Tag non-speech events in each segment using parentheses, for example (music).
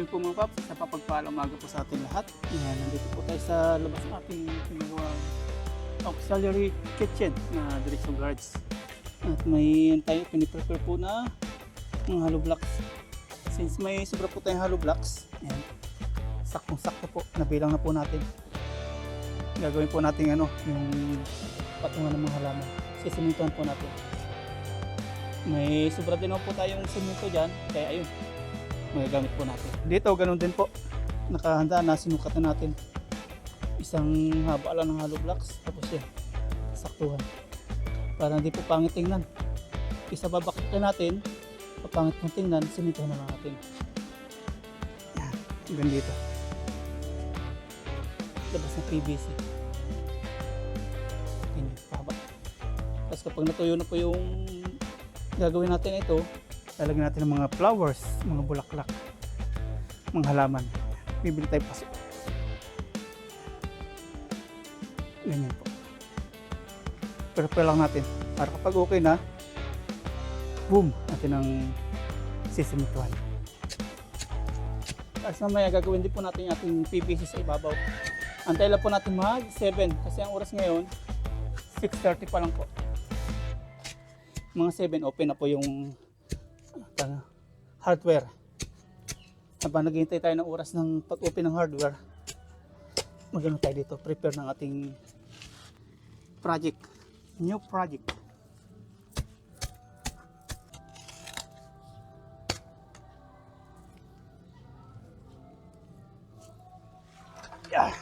Morning po mga paps. Sa papagpalang umaga po sa ating lahat. Ayan, nandito po tayo sa labas ng ating pinagawang auxiliary kitchen na diretso guards. At may yan tayo piniprepare po na mga hollow blocks. Since may sobra po tayong hollow blocks, ayan, saktong-sakto po, nabilang na po natin. Gagawin po natin ano, yung patungan ng mga halaman. Sisimintuhan po natin. May sobra din po tayong simento dyan, kaya ayun, magagamit po natin. Dito, ganun din po. Nakahanda na, sinukat na natin. Isang haba lang ng hollow blocks, tapos yan, saktuhan. Para hindi po pangit tingnan. Isa babakit na natin, papangit mong tingnan, sinutuhan na natin. Yan, hanggang dito. Labas ng PVC. Ganyan, pahaba. Tapos kapag natuyo na po yung gagawin natin ito, lalagyan natin ng mga flowers, mga bulaklak, mga halaman. Bibili tayo paso. Ganyan po. Prepare lang natin. Para kapag okay na, boom, natin ang sisimutuan. Tapos mamaya gagawin din po natin yung ating PVC sa ibabaw. Antay lang po natin mag 7 kasi ang oras ngayon 6.30 pa lang po. Mga 7 open na po yung ano, hardware. Habang naghihintay tayo ng oras ng pag-open ng hardware, magano tayo dito, prepare ng ating project. New project. Yeah.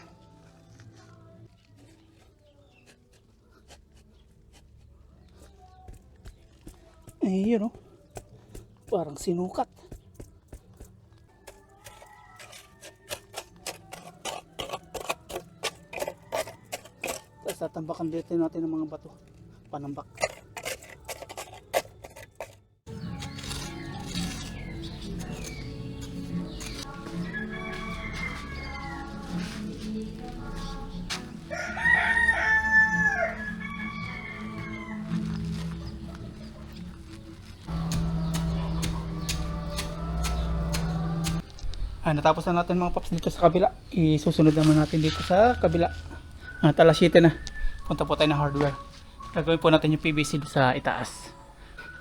Eh, yun oh. Parang sinukat. Tapos tatambakan dito natin ng mga bato. Panambak. Natapos na natin mga paps dito sa kabila. Isusunod naman natin dito sa kabila. Ah, alas 7 na. Punta po tayo ng hardware. Gagawin po natin yung PVC sa itaas.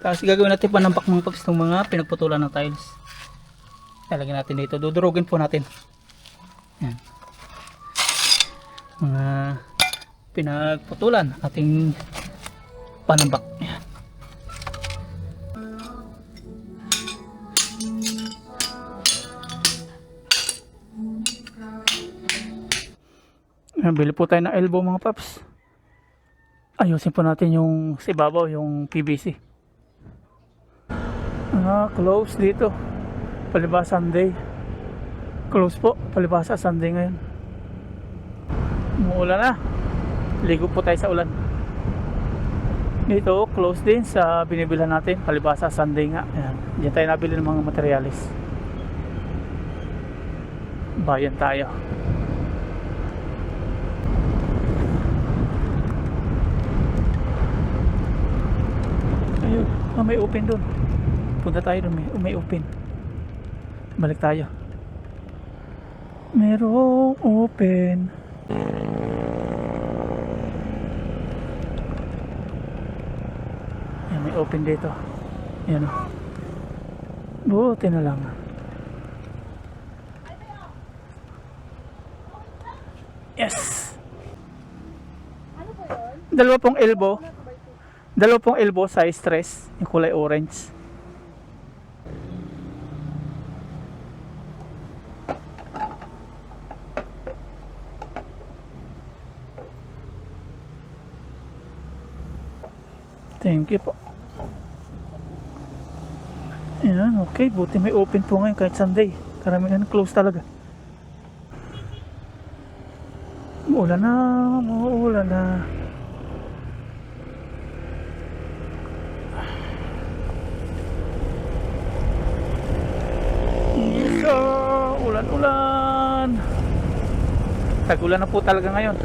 Tapos gagawin natin panambak mga paps ng mga pinagputulan ng tiles. Lalagyan natin dito. Dudurugin po natin. Yan. Mga pinagputulan ating panambak. Yan. Bili po tayo ng elbow mga paps. Ayusin po natin yung sa ibabaw, yung PVC. Ah, close dito. Palibasa Sunday. Close po, palibasa Sunday ngayon. Umuulan na. Ligo po tayo sa ulan. Dito, close din sa binibilhan natin. Palibasa Sunday nga. Ayan. Diyan tayo nabili ng mga materialis. Bayan tayo. Ayun, ah, may open doon. Punta tayo doon, may, may open. Balik tayo. Merong open. Yan, may open dito. Yan o. Buti na lang. Yes! Dalawa pong elbow. Dalawa pong elbow size stress, yung kulay orange. Thank you po. Yan, okay. Buti may open po ngayon kahit Sunday. Karamihan close talaga. Muulan na, muulan na. Isa, ulan-ulan. Tagulan na po talaga ngayon.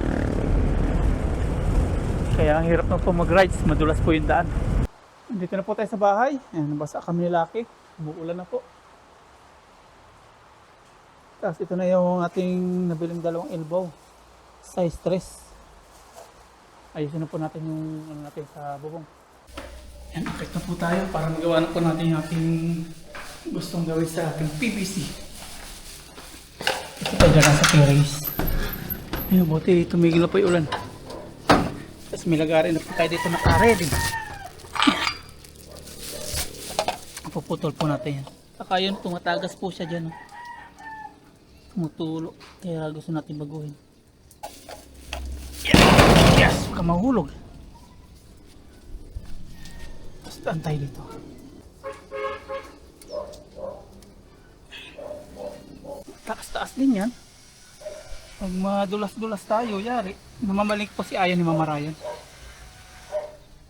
Kaya ang hirap na po mag-rides, madulas po yung daan. Dito na po tayo sa bahay. Ayan, nabasa kami ni Lucky. Umuulan na po. Tapos ito na yung ating nabiling dalawang elbow. Size 3. Ayusin na po natin yung ano natin sa bubong. Yan, akit na po tayo para magawa na po natin yung ating gustong gawin sa ating PVC. Ito pa dyan sa terrace. Ayun, buti tumigil na po yung ulan. Tapos may lagarin na po tayo dito naka-ready. Puputol po natin yan. Saka yun, tumatagas po siya dyan. Oh. Tumutulo. Kaya gusto natin baguhin. Yes! Yes! Baka mahulog. Basta antay dito. Taas-taas din yan. Pag madulas-dulas tayo, yari. Namamalik po si Ayan ni Mama Ryan.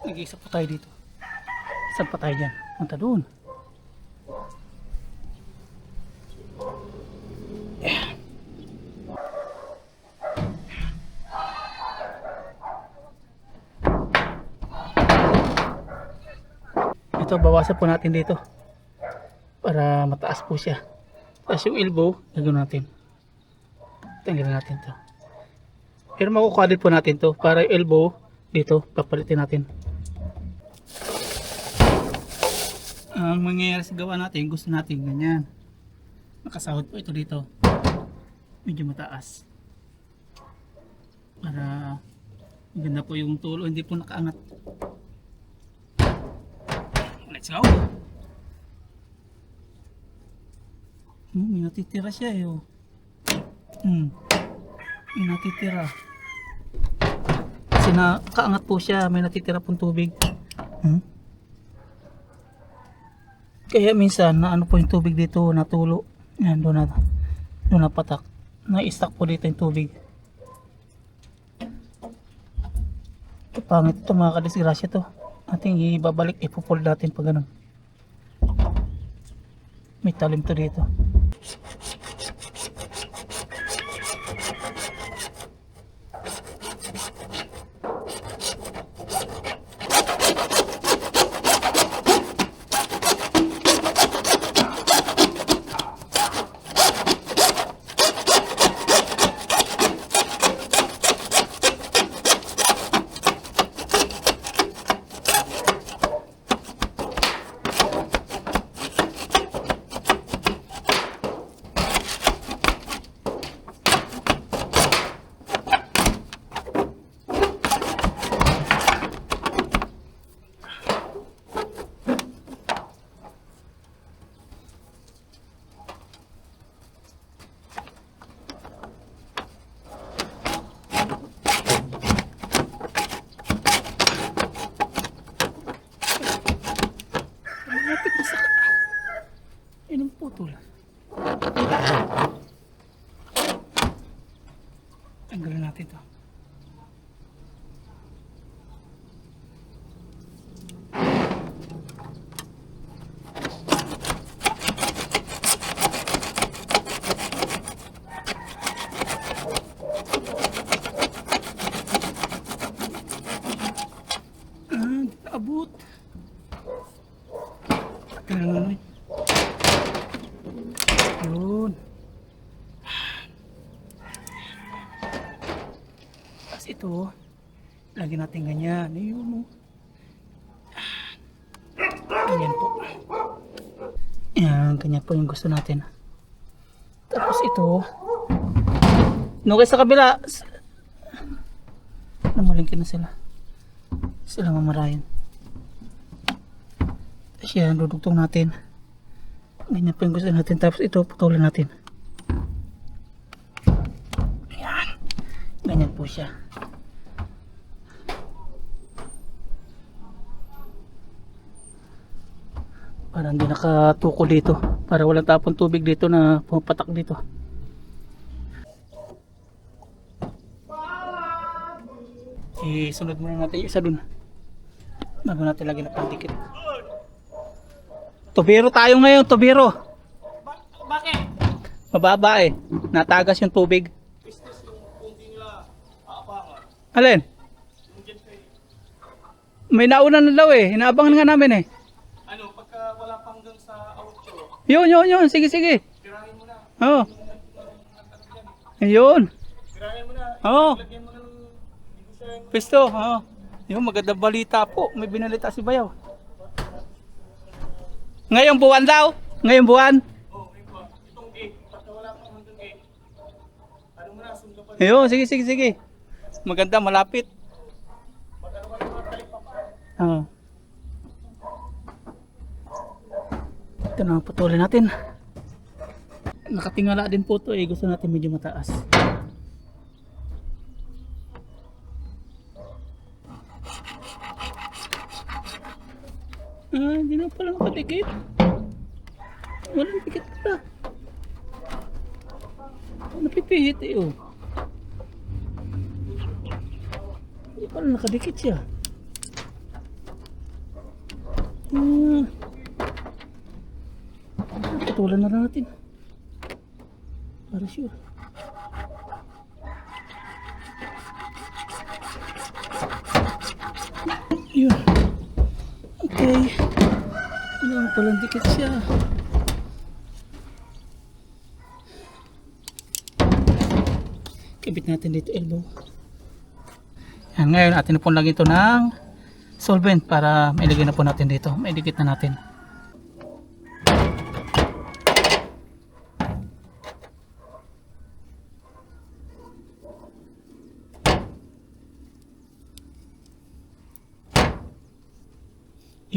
Nag-iisa po tayo dito. Saan pa tayo dyan? Punta doon. Ito, bawasan po natin dito. Para mataas po siya. Tapos yung elbow, gagawin natin. Tanggalin natin to. Pero makukuha po natin to. Para yung elbow, dito, papalitin natin. Ang mangyayari sa gawa natin, gusto natin ganyan. Nakasahod po ito dito. Medyo mataas. Para maganda po yung tulo, hindi po nakaangat. Let's go! Hmm, may natitira siya eh. Oh. Hmm. May natitira. Kasi nakaangat po siya, may natitira pong tubig. Hmm? Kaya minsan na ano po yung tubig dito, natulo. Yan, doon na, doon na patak. Na-stack po dito yung tubig. Pangit ito mga kadisgrasya to. Ating ibabalik, ipupull natin pag ganun. May talim to dito. Malapit na sa... Yun ang putol. Tanggalin natin to. Ah, abot. Ganun. Yun. Tapos ito, lagi natin ganyan. Ayun, oh. Ganyan po. Yan, ganyan po yung gusto natin. Tapos ito, no kay sa kabila, namalingkin na sila. Sila mamarayan. Tapos yan, dudugtong natin. Ganyan po yung gusto natin. Tapos ito, putulan natin. Ayan. Ganyan po siya. Para hindi nakatuko dito. Para walang tapon tubig dito na pumapatak dito. Isunod muna natin yung isa dun. Bago natin lagyan ng pandikit. Tubiro tayo ngayon, tubiro. Bakit? Mababa eh. Natagas yung tubig. Alin? May nauna na daw eh. Inaabangan nga namin eh. Ano, pagka wala pang doon sa outro, Yun, yun, yun. Sige, sige. tirahin mo na. Oo. Ayun. Girayan mo na. Oo. Lagyan mo. Hindi ko siya... Pisto, oo. Yung magandang balita po. May binalita si Bayaw. Ngayong buwan daw. Ngayong buwan. Oo, gate. Ano na. Ayun, sige, sige, sige. Maganda, malapit. Mag-ano ka ng mga talipapa. Oo. Ito na, putulin natin. Nakatingala din po to eh. Gusto natin medyo mataas. Ah, hindi na pala nakatikit. Walang tikit pala. Napipihit eh oh. Hindi pala nakadikit siya. Hmm. Patulan na natin. Para sure. Yun. Okay. Wala palang dikit siya. Kabit natin dito elbow. Yan, ngayon atin na po lagyan ito ng solvent para mailagay na po natin dito. Maidikit na natin.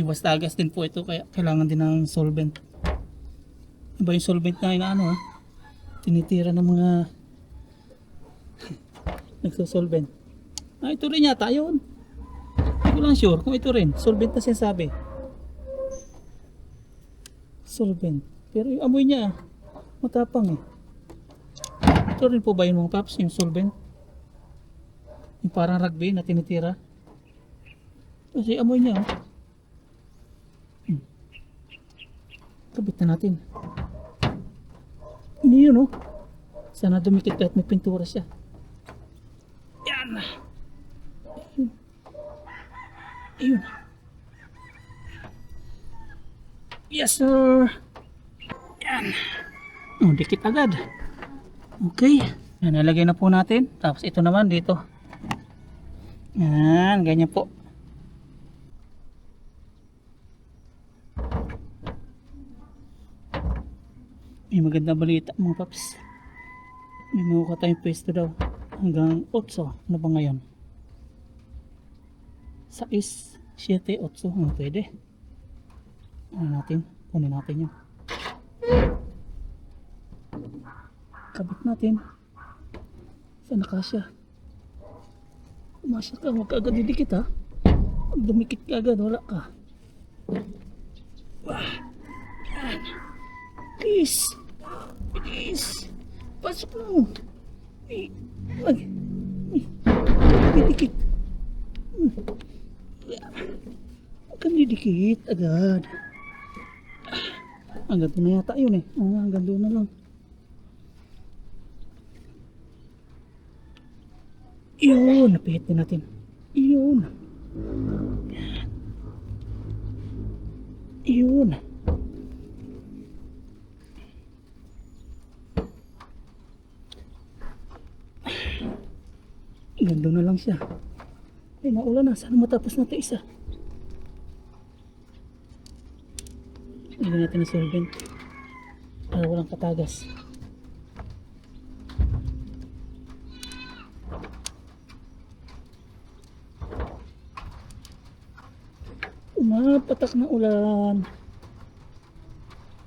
Iwas tagas din po ito kaya kailangan din ng solvent. Iba yung solvent na inaano ha. Tinitira ng mga (laughs) nagsosolvent. Ah, ito rin yata yun. Hindi ko lang sure kung ito rin. Solvent na sinasabi. Solvent. Pero yung amoy niya, matapang eh. Ito rin po ba yun mga paps, yung solvent? Yung parang rugby na tinitira. Kasi amoy niya oh. Kabit na natin. Hindi yun oh. Sana dumikit kahit may pintura siya. Yan. Ayun. Ayun. Yes, sir. Yan. Oh, dikit agad. Okay. Yan, nalagay na po natin. Tapos ito naman dito. Yan, ganyan po. May maganda balita mga paps. May makuha tayong pwesto daw. Hanggang 8. Ano ba ngayon? 6, 7, 8. Ano pwede? Ano natin? Kunin natin yun. Kabit natin. Saan nakasya? Umasya ka, huwag ka agad didikit ha. Dumikit ka agad, wala ka. Wah. Yan. Please. Pasok mo. Ay. Ay. Didikit. Huwag kang didikit agad. Hanggang doon na yata yun eh. Oo, hanggang doon na lang. Yun, napihit din natin. Yun. Yun. Ganda na lang siya. Ay, naulan na. Sana matapos na ito isa. Lagyan natin ng solvent. Para walang katagas. Umapatak na ulan.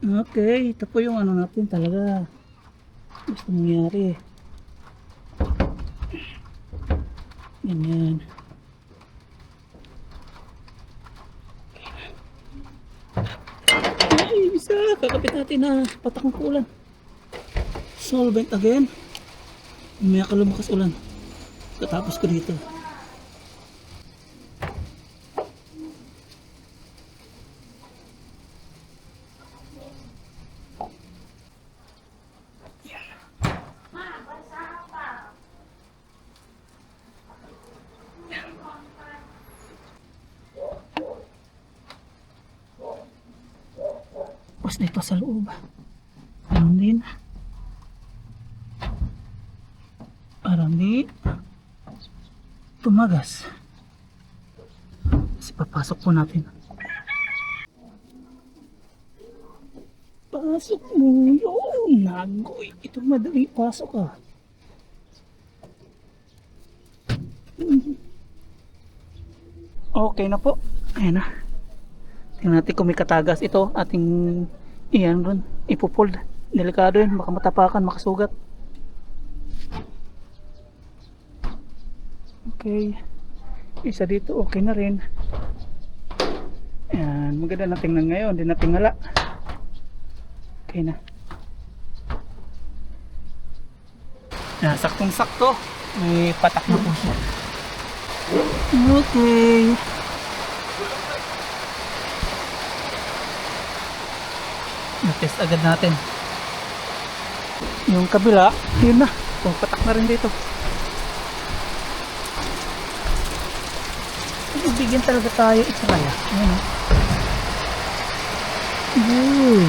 Okay, ito po yung ano natin talaga. Gusto mangyari. Ganyan. Ay, isa. Kakapit natin na patak ng ulan. Solvent again. May ka lumakas ulan. Katapos ko dito. Tapos dito sa loob. Ganun din. Dami. Tumagas. Kasi papasok po natin. Pasok mo yun. Nagoy. Ito madali. Pasok ka. Okay na po. Ayan na. Tingnan natin kung may katagas. Ito ating iyan ron. Ipupull. Delikado yun. Baka matapakan, makasugat. Okay. Isa dito, okay na rin. Ayan, maganda na tingnan ngayon. Hindi na tingala. Okay na. Ayan, saktong sakto. May patak na po siya. Okay. Na-test agad natin. Yung kabila, yun na. Pumpatak na rin dito. Bibigyan talaga tayo itry. Ayan o. Uy.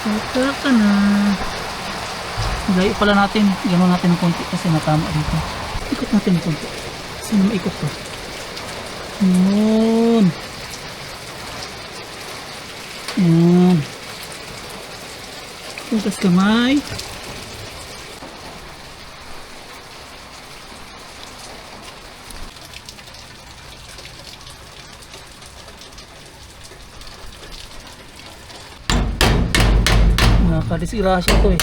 Puta ka na. Layo pala natin. Gano'n natin ng konti kasi natama dito. Ikot natin ng konti. Sino maikot to? Yun. Yan. Putas kamay. Nakakadisgrasya to eh.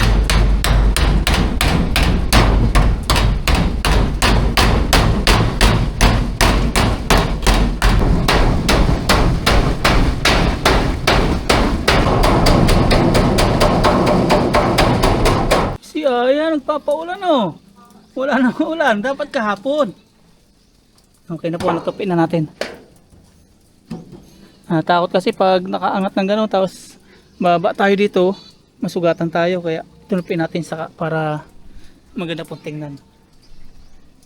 Si Aya nagpapaulan oh. Wala na ulan, dapat kahapon. Okay na po, natupin na natin. Ah, takot kasi pag nakaangat ng gano'n tapos baba tayo dito, masugatan tayo kaya tunupin natin sa para maganda pong tingnan.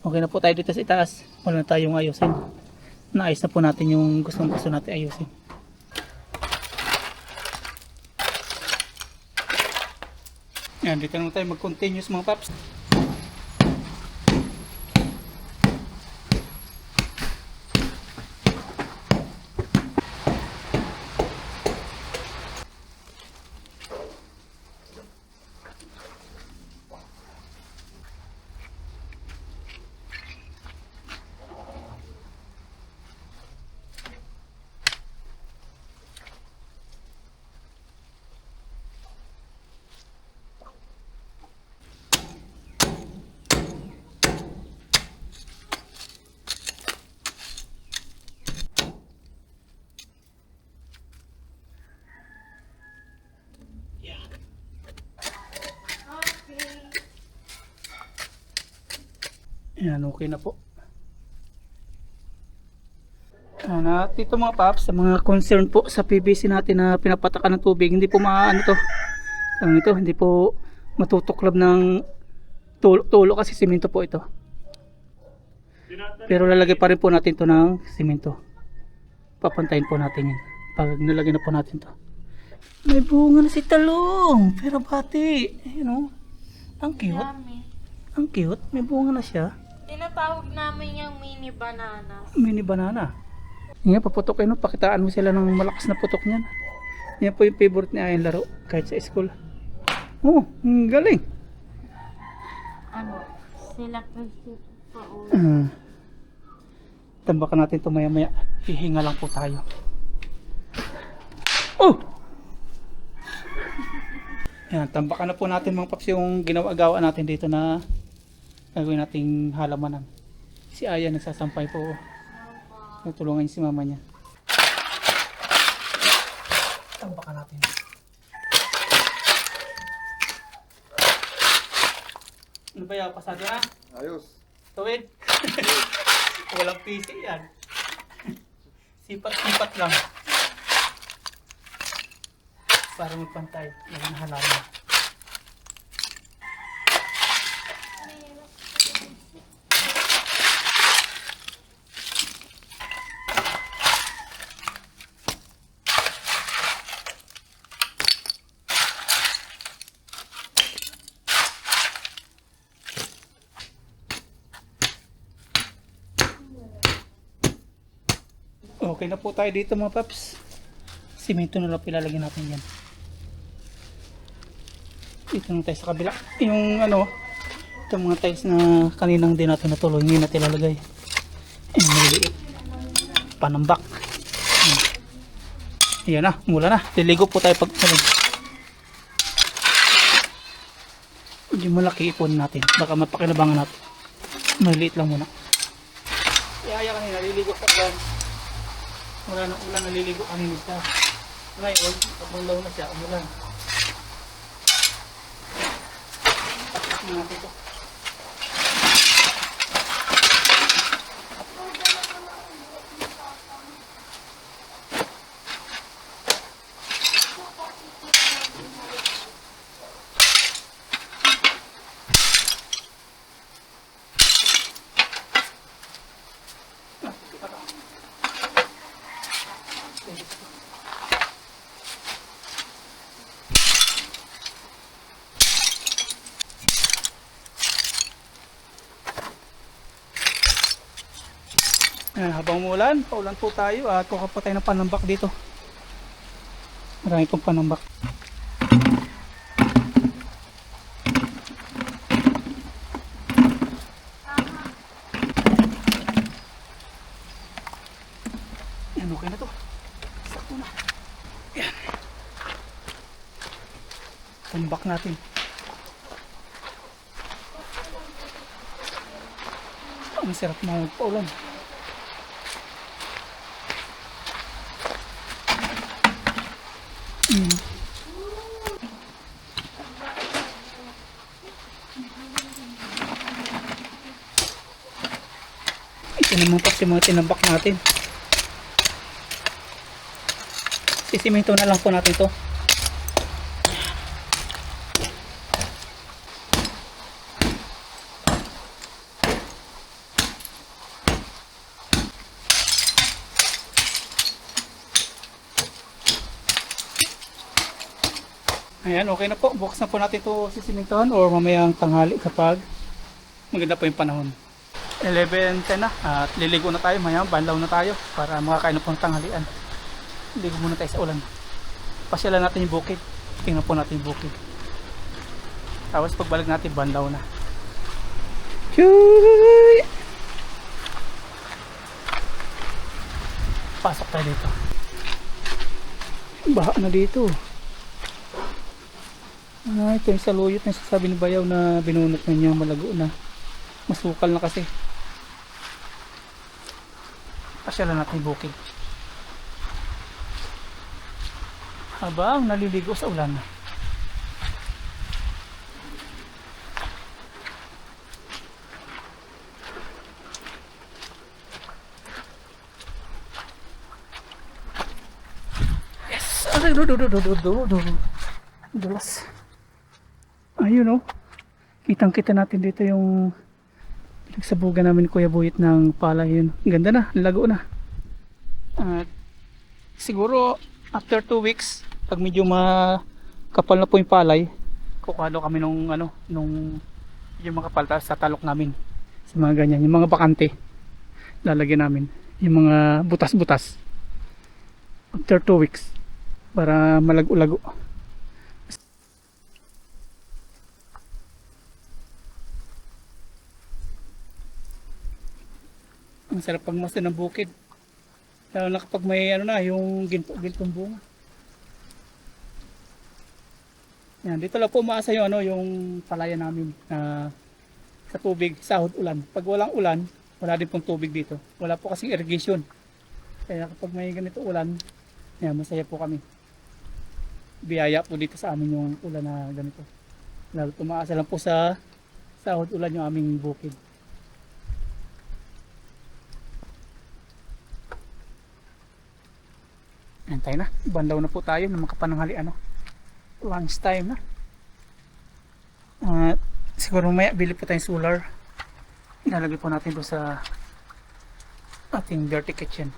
Okay na po tayo dito sa itaas. Wala na tayong ayusin. Naayos na po natin yung gustong gusto natin ayusin. Yan, dito naman tayo mag-continuous mga paps. Yan, okay na po. Yan, at ito mga paps, sa mga concern po sa PVC natin na pinapatakan ng tubig, hindi po maano to. Ang ito, hindi po matutuklab ng tulo, tulo kasi simento po ito. Pero lalagay pa rin po natin to ng simento. Papantayin po natin yan. Pag nalagay na po natin to. May bunga na si talong. Pero bati. Ayun o. Ang cute. Ang cute. May bunga na siya. Tinatawag namin yung mini banana. Mini banana. Nga, paputok kayo, no? Pakitaan mo sila ng malakas na putok niyan. Yan po yung favorite ni Ayan laro, kahit sa school. Oh, ang galing. Ano? Sila kasi pa Uh, tambakan natin ito maya maya. Hihinga lang po tayo. Oh! Yan, tambakan na po natin mga paps yung ginawa-gawa natin dito na gagawin nating halamanan. Si Aya nagsasampay po. Tutulungan si mama niya. Tambakan natin. Ano ba yan? Pasado na? Ayos. Tuwid. (laughs) Walang PC yan. Sipat-sipat lang. Para magpantay. Yung halaman. Okay na po tayo dito mga paps. Simento na lang pilalagyan natin yan. Dito na tayo sa kabila. Yung ano, itong mga tiles na kaninang din natin natuloy, hindi natin ilalagay. Ayan, maliliit. Panambak. Ayan. Na, mula na. Liligo po tayo pag ano. Medyo malaki ipon natin. Baka mapakinabangan natin. Maliliit lang muna. Yaya kanina, liligo ka dyan. Wala na ulan, naliligo kanina siya. Ngayon, pabulaw na siya, umulan. Tapos natin. Ayan, habang umulan, paulan po tayo at kuha tayo ng panambak dito. Marami pong panambak. Ayan, okay na to. Sakto na. Ayan. Panambak natin. Ang sarap na magpaulan. Mm. Ito naman yung mga tinambak natin. Sisiminto na lang po natin to. Ayan, okay na po. Bukas na po natin ito sisimintohan or mamayang tanghali kapag maganda po yung panahon. 11.10 na at liligo na tayo. Maya, banlaw na tayo para makakain na po ng tanghalian. Ligo muna tayo sa ulan. Pasyalan natin yung bukid. Tingnan po natin yung bukid. Tapos pagbalik natin, banlaw na. Chuy! Pasok tayo dito. Baha na dito. Ah, ito yung saluyot na sasabi ni Bayaw na binunot na niya malago na. Masukal na kasi. Pasyalan natin yung bukid. Habang naliligo sa ulan. Yes! Do, do. Dulas. Ayun oh. Kitang kita natin dito yung pinagsabugan namin Kuya Buyit ng palay yun. Ganda na, lago na. At siguro after 2 weeks, pag medyo makapal na po yung palay, kukalo kami nung ano, nung yung mga kapal sa talok namin. Sa mga ganyan, yung mga bakante. Lalagyan namin. Yung mga butas-butas. After 2 weeks. Para malago-lago. Ang sarap pagmasdan ng bukid. Lalo na kapag may ano na, yung ginto, gintong bunga. Yan, dito lang po umaasa yung ano, yung palaya namin na sa tubig, sahod ulan. Pag walang ulan, wala din pong tubig dito. Wala po kasing irrigation. Kaya kapag may ganito ulan, yan, masaya po kami. Biyaya po dito sa amin yung ulan na ganito. Lalo tumaasa lang po sa sahod ulan yung aming bukid. Ayan tayo na. Bandaw na po tayo na makapananghali ano. Lunch time na. At siguro maya bili po tayong solar. Ilalagay po natin doon sa ating dirty kitchen.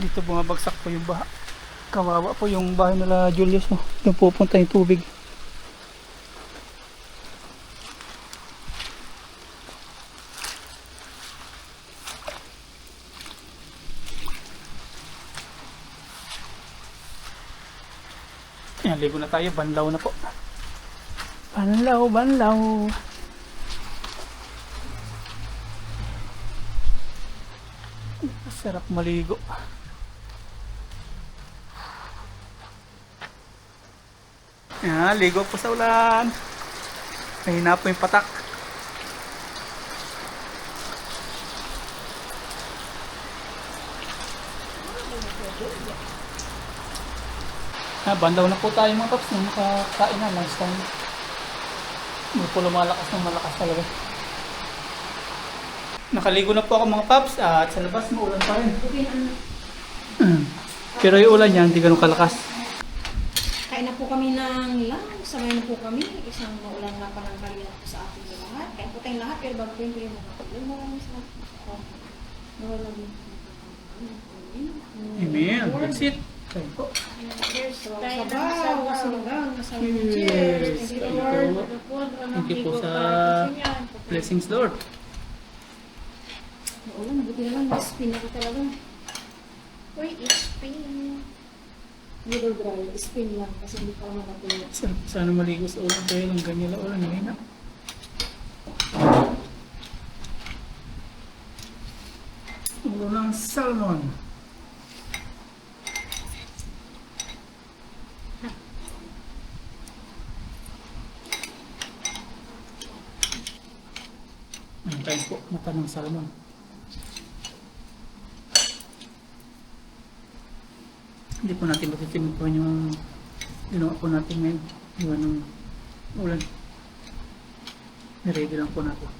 Dito bumabagsak po yung baha. Kawawa po yung bahay nila Julius. Oh. Doon pupunta yung tubig. Ayan, ligo na tayo. Banlaw na po. Banlaw, banlaw. Sarap maligo. Ayan, ligo po sa ulan. Mahina po yung patak. Ah, bandaw na po tayo mga paps nung nakakain na last time. Hindi po lumalakas ng malakas talaga. Nakaligo na po ako mga paps at sa labas maulan pa rin. Mm. Pero yung ulan niya hindi ganun kalakas. Kain na po kami ng lang, sabay na po kami. Isang maulan na panangkalian po sa ating lahat. Kain po tayong lahat, pero bago po yung kayo makapaglang maraming salamat po. Nawala din. Amen. That's it. Tayo ng sabaw. Cheers. Cheers! Thank you, Lord. Thank you po sa blessings Lord. Maulan, buti na lang, spin ako talaga. Uy, spin. Middle dry, spin lang, kasi hindi pa naman natuloy. Sarap sana maligo sa ulan dahil ang ganyan na ulan ngayon na. Ulo ng salmon. Kain po, mata ng salmon. Hindi po natin matitimupan yung ginawa po natin ngayon. Iwan ng ulan. Niready lang po natin.